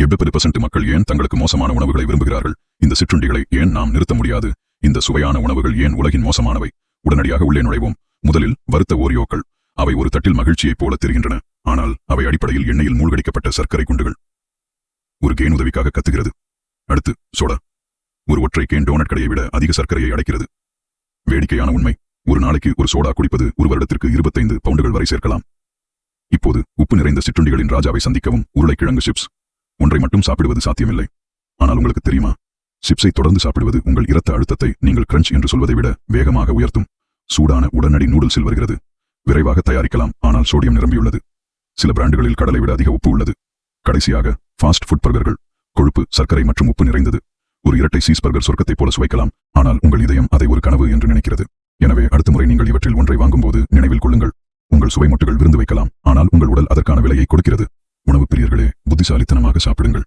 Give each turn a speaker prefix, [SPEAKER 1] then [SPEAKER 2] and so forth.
[SPEAKER 1] எண்பது பர்சன்ட் மக்கள் ஏன் தங்களுக்கு மோசமான உணவுகளை விரும்புகிறார்கள்? இந்த சிற்றுண்டிகளை ஏன் நாம் நிறுத்த முடியாது? இந்த சுவையான உணவுகள் ஏன் உலகின் மோசமானவை? உடனடியாக உள்ளே நுழைவோம். முதலில் வறுத்த ஓரியோக்கள். அவை ஒரு தட்டில் மகிழ்ச்சியைப் போல தெரிகின்றன. ஆனால் அவை அடிப்படையில் எண்ணெயில் மூழ்கடிக்கப்பட்ட சர்க்கரை குண்டுகள். ஒரு கேன் உதவிக்காக கத்துகிறது. அடுத்து சோடா. ஒரு ஒற்றை கேன் டோனட் கடையை விட அதிக சர்க்கரையை அடைக்கிறது. வேடிக்கையான உண்மை. ஒரு நாளைக்கு ஒரு சோடா குடிப்பது ஒரு வருடத்திற்கு இருபத்தைந்து பவுண்டுகள் வரை சேர்க்கலாம். இப்போது உப்பு நிறைந்த சிற்றுண்டிகளின் ராஜாவை சந்திக்கவும் உருளைக்கிழங்கு சிப்ஸ். ஒன்றை மட்டும் சாப்பிடுவது சாத்தியமில்லை. ஆனால் உங்களுக்கு தெரியுமா? சிப்ஸை தொடர்ந்து சாப்பிடுவது உங்கள் இரத்த அழுத்தத்தை நீங்கள் கிரன்ச் என்று சொல்வதை விட வேகமாக உயர்த்தும். சூடான உடனடி நூடுல்ஸில் வருகிறது. விரைவாக தயாரிக்கலாம் ஆனால் சோடியம் நிரம்பியுள்ளது. சில பிராண்டுகளில் கடலை விட அதிக உப்பு உள்ளது. கடைசியாக ஃபாஸ்ட் ஃபுட் பர்கர்கள் கொழுப்பு சர்க்கரை மற்றும் உப்பு நிறைந்தது. ஒரு இரட்டை சீஸ் பர்கர் சொர்க்கத்தைப் போல சுவைக்கலாம் ஆனால் உங்கள் இதயம் அதை ஒரு கனவு என்று நினைக்கிறது. எனவே அடுத்த முறை நீங்கள் இவற்றில் ஒன்றை வாங்கும்போது நினைவில் கொள்ளுங்கள். உங்கள் சுவை மொட்டுகள் விருந்து வைக்கலாம் ஆனால் உங்கள் உடல் அதற்கான விலையை கொடுக்கிறது. உணவு பிரியர்களே புத்திசாலித்தனமாக சாப்பிடுங்கள்.